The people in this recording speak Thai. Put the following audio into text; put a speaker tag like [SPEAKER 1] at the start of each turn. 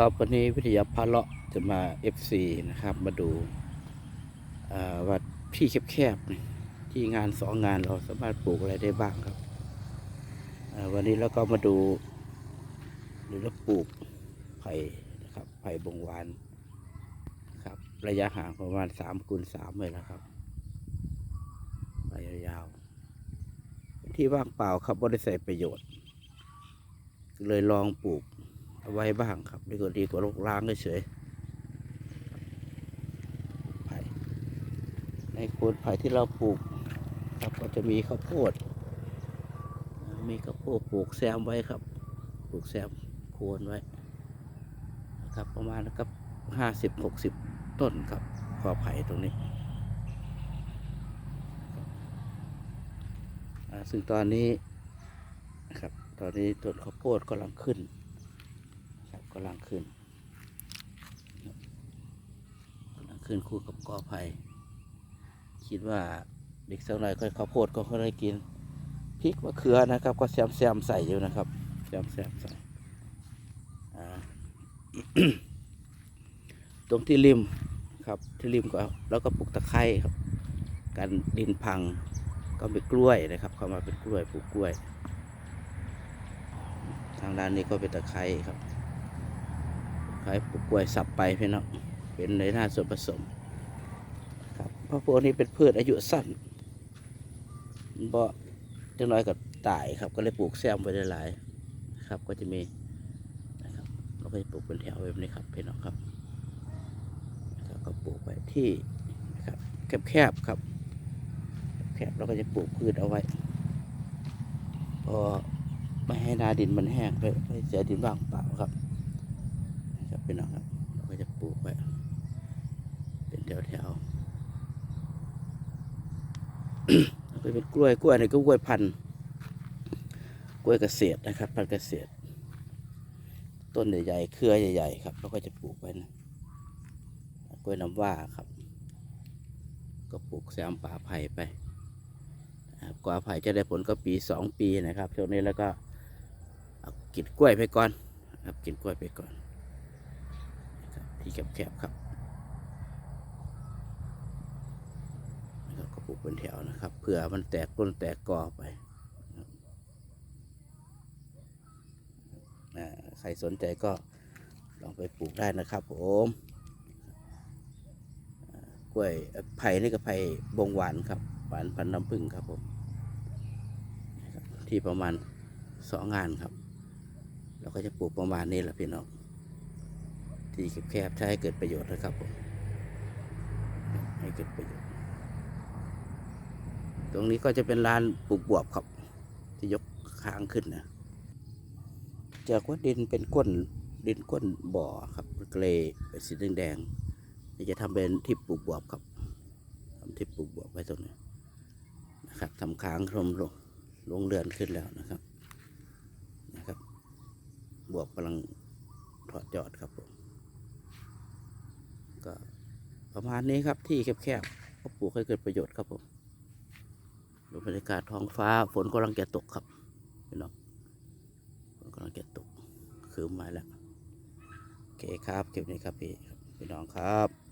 [SPEAKER 1] ครับวันนี้วิทยาพาเลาะจะมา FC นะครับ มาดูว่าที่แคบๆที่งานสองงานเราสามารถปลูกอะไรได้บ้างครับวันนี้เราก็มาดูหรือเราปลูกไผ่นะครับไผ่บงหวานนะครับ ระยะห่างประมาณสามคูณสามเลยนะครับไผ่ยาว ที่ว่างเปล่าครับไม่ได้ใส่ประโยชน์ เลยลองปลูก เอาไว้บ้างครับดีกว่าดีกว่าลกล้างเฉยไผ่ในโคนไผ่ที่เราปลูกครับก็จะมีข้าวโพด มีข้าวโพดปลูกแซมไว้ครับ ปลูกแซมโคนไว้ครับประมาณกับห้าสิบหกสิบต้นครับกอไผ่ตรงนี้ซึ่งตอนนี้ครับตอนนี้ต้นข้าวโพดกำลังขึ้น กำลังขึ้นกำลังขึ้นคู่กับกอไผ่คิดว่าเด็กสักหน่อยค่อยข้าวโพดก็ค่อยได้กินพริกมะเขือนะครับ ก็แซมแซมใส่อยู่นะครับแซมแซมใส่ตรงที่ริมครับที่ริมก็แล้วก็ปลูกตะไคร้ครับกันดินพังก็เป็นกล้วยนะครับ เข้ามาเป็นกล้วยปลูกกล้วย ทางด้านนี้ก็เป็นตะไคร้ครับ ขายปลูกล้วยสับไปพี่น้องเป็นในหน้าส่วนผสมครับเพราะพวกนี้เป็นพืชอายุสั้นบ่จังน้อยกับตายครับ ก็เลยปลูกแซมไว้ได้หลายๆครับ ก็จะมีนะครับเราก็จะปลูกเป็นแถวแบบนี้ครับพี่น้องครับนะครับก็ปลูกไว้ที่นะครับแคบๆครับ แคบเราก็จะปลูกพืชเอาไว้พอไม่ให้นาดินมันแห้งไปเสียดินว่างเปล่าครับ ครับเป็นน้องครับเราก็จะปลูกไว้เป็นแถวแถวๆแล้วก็เป็นกล้วยกล้วยนี่ก็กล้วยพันธุ์กล้วยเกษตรนะครับ พันธุ์เกษตร ต้นใหญ่ๆเครือใหญ่ๆครับเราก็จะปลูกไว้นะกล้วยน้ำว้าครับ ก็ปลูกแซมป่าไผ่ไปกว่าไผ่จะได้ผลก็ปีสองปีนะครับช่วงนี้แล้วก็กินกล้วยไปก่อนครับกินกล้วยไปก่อน ที่แคบๆครับนะครับก็ปลูกเป็นแถวนะครับเผื่อมันแตกต้นแตกกอไปใครสนใจก็ลองไปปลูกได้นะครับผมกล้วยไผ่นี่ก็ไผ่บงหวานครับหวานพันธุ์น้ำผึ้งครับผมที่ประมาณสองงานครับ เราก็จะปลูกประมาณนี้แหละพี่น้อง ที่แคบๆใช้ให้เกิดประโยชน์นะครับผมให้เกิดประโยชน์ ตรงนี้ก็จะเป็นลานปลูกบวบครับ ที่ยกค้างขึ้นนะจากว่าดินเป็นก้นดินก้นบ่อครับเกลเป็นสีแดงๆนี่จะทำเป็นที่ปลูกบวบครับทำที่ปลูกบวบไว้ตรงนี้นะครับทำค้างลมลงลงเรือนขึ้นแล้วนะครับนะครับ บวบกำลังถอดยอดครับผม ก็ประมาณนี้ครับที่แคบๆก็ปลูกให้เกิดประโยชน์ครับผมดูบรรยากาศท้องฟ้าฝนกำลังจะตกครับพี่น้องฝนกำลังจะตกคืมมาแล้วโอเคครับคลิปนี้ครับพี่พี่น้องครับ